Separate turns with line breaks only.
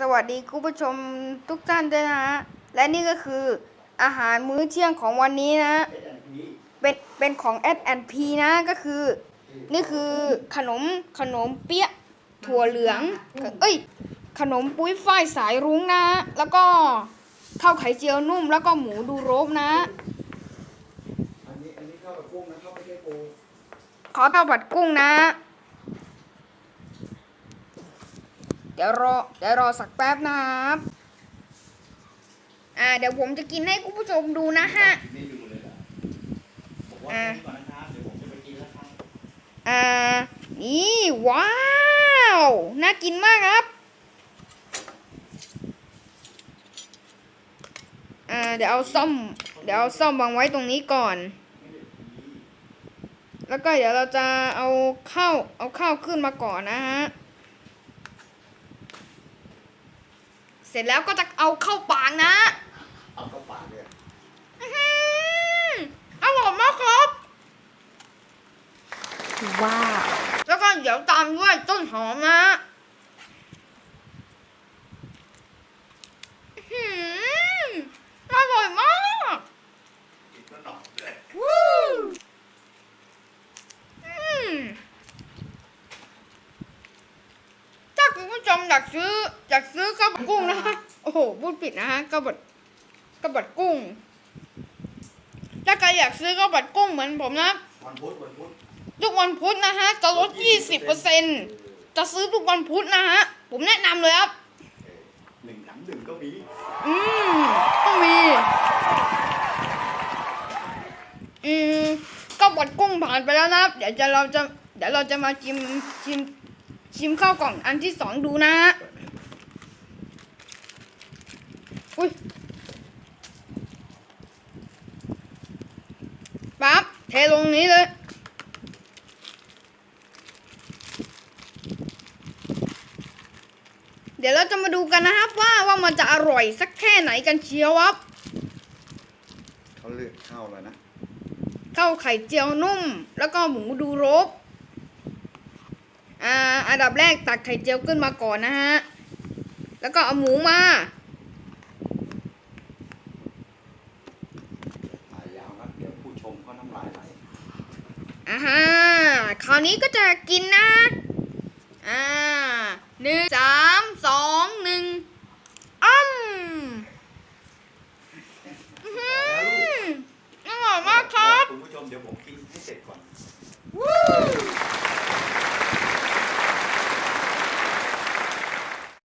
สวัสดีคุณผู้ชมทุกท่านด้วยนะฮะ และนี่ก็คืออาหารมื้อเที่ยงของวันนี้นะ เป็นเป็นของ S&P นะก็คือ นี่คือขนมขนมเปี๊ยะถั่วเหลือง เอ้ย ขนมปุ้ยฝ้ายสายรุ้งนะ แล้วก็ข้าวไข่เจียวนุ่ม แล้วก็หมูดูโรบนะ
อันนี้อันนี้ข้าวกับกุ้งนะครับไม่ใช่ปู
ขอข้าวผัดกุ้งนะ เดี๋ยวรอเดี๋ยวรอสักแป๊บนะครับอ่าเดี๋ยวผมจะกินให้คุณผู้ชมดูนะฮะ
ไม่ดูเลยเหรอบอกว่า
อ่า
ก่อนนะครับเดี๋ยวผมจะไปกินแล้วครับ
อ่านี่ว้าวน่ากินมากครับอ่าเดี๋ยวเอาซ่อมเดี๋ยวเอาซ่อมวางไว้ตรงนี้ก่อน แล้วก็เดี๋ยวเราจะเอาข้าวเอาข้าวขึ้นมาก่อนนะฮะ สร็จแล้วก็จะเอาเข้าปากนะ
เอาเข้าปากเลย
อื้อหืออร่อยมากครับ
ว้าว
แล้วก็เดี๋ยวตามด้วยต้นหอมนะอื้อหืออร่อยมาก
กินก็หนอนเลย
วู้อืมถ้าคุณผู้ชม อยากซื้ออยากซื้อข้าวผัดกุ้งนะฮะโอ้โหพูดผิดนะฮะข้าวผัดข้าวผัดกุ้ง ถ้าใครอยากซื้อข้าวผัดกุ้งเหมือนผมนะ
วันพุธวันพุธ
ทุกวันพุธนะฮะจะลด20%จะซื้อทุกวันพุธนะฮะ ผมแนะนำเลยครับ
หนึ่งถังหนึ่งก็มี
อืมต้องมี อืมก็บดกุ้งผ่านไปแล้วนะครับ เดี๋ยวจะเราจะเดี๋ยวเราจะมาชิมชิม ชิมข้าวกล่องอันที่สองดูนะฮะอุ้ยปั๊บเทลงนี้เลย เดี๋ยวเราจะมาดูกันนะครับว่าว่ามันจะอร่อยสักแค่ไหนกันเชียวครับ
เขาเลือกข้าวอะไรนะ
ข้าวไข่เจียวนุ่ม แล้วก็หมูดูโรบ อันดับแรกตักไข่เจียวขึ้นมาก่อนนะฮะ แล้วก็เอาหมูมา
ยาวนะเดี๋ยวผู้ชมก็น้ำลายหล
อ่าฮะคราวนี้ก็จะกินนะ อ่าหนึ่งสามสองหนึ่งอ้มอร่อยมากครับ
คุณผู้ชมเดี๋ยวผมกินให้เสร็จก่อน